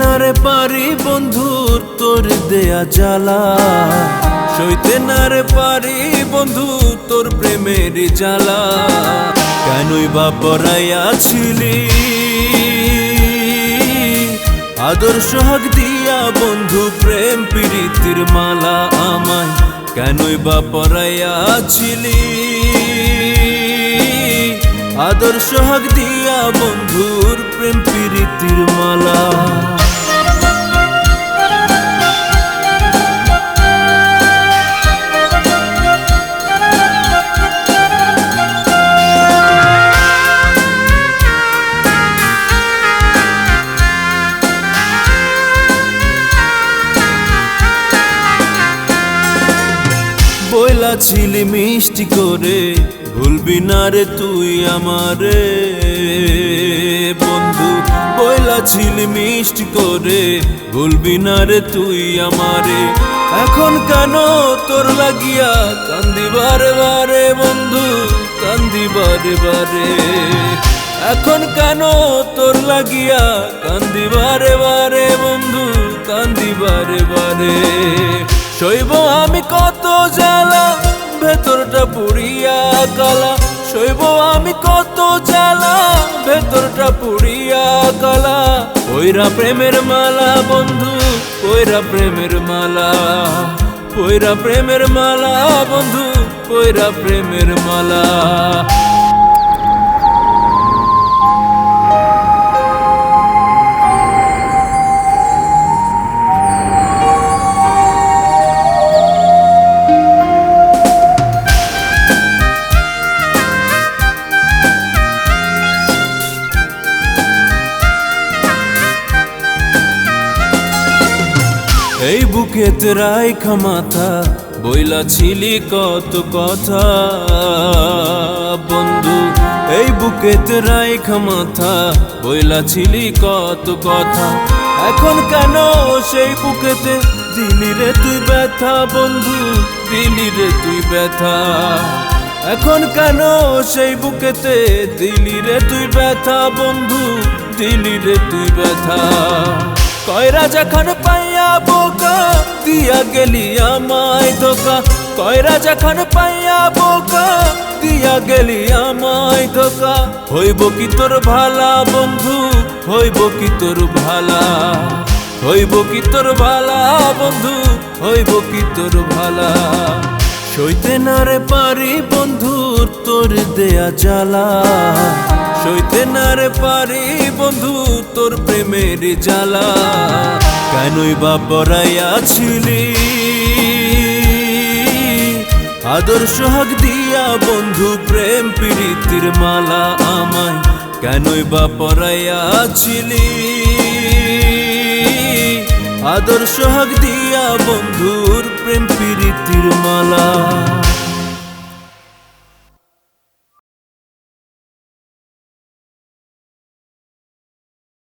না রে পারি বন্ধুর তোর দেয়া জ্বালা। সইতে না রে পারি বন্ধু তোর প্রেমের জ্বালা। কেনই বা পরাইয়াছিলি আদর্শ হক দিয়া বন্ধু প্রেম প্রীতির মালা আমায় কেনই বা পরাইয়াছিলি আদর্শ হক দিয়া বন্ধুর প্রেম প্রীতির মালা। ছিলি মিষ্টি করে, ভুলবি না রে তুই আমারে। বন্ধু, বইলা ছিলি মিষ্টি করে, ভুলবি না রে তুই আমারে। এখন কেন তোর লাগিয়া কান্দি বারে বারে, বন্ধু, কান্দি বারে বারে। এখন কেন তোর লাগিয়া কান্দি বারে বারে, বন্ধু, কান্দি বারে বারে। শৈব আমি কত পুড়িয়া কালা শৈব আমি কত চালা ভেতরটা পুড়িয়া কালা ওইরা প্রেমের মালা বন্ধু ওইরা প্রেমের মালা। ওইরা প্রেমের মালা বন্ধু ওইরা প্রেমের মালা। এই বুকেতে রাইখা মাথা, বইলা ছিলি কত কথা। বন্ধু, এই বুকেতে রাইখা মাথা, বইলা ছিলি কত কথা। এখন কেন সেই বুকেতে দিলি রে তুই ব্যথা, বন্ধু দিলি রে তুই ব্যথা? এখন কেন সেই বুকেতে দিলি রে তুই ব্যথা, বন্ধু দিলি রে তুই ব্যথা? কয় রাজা খান বোকা দিয়া গেলি আমায় ধোকা। কয়রা যখন পাইয়া বোকা, দিয়া গেলি আমায় ধোকা। হইব কি তোর ভালা বন্ধু, হইব কি তোর ভালা। হইব কি তোর ভালা বন্ধু, হইব কি তোর ভালা। সইতে না রে পারি বন্ধু তোর দেয়া জ্বালা। সইতে না রে পারি বন্ধু তোর প্রেমের জ্বালা। কেনই বা পরাইয়াছিলি আদর্শ হক দিয়া বন্ধু প্রেম প্রীতির মালা আমায় কেনই বা পরাইয়াছিলি আদর্শ হক দিয়া বন্ধুর প্রেম প্রীতির মালা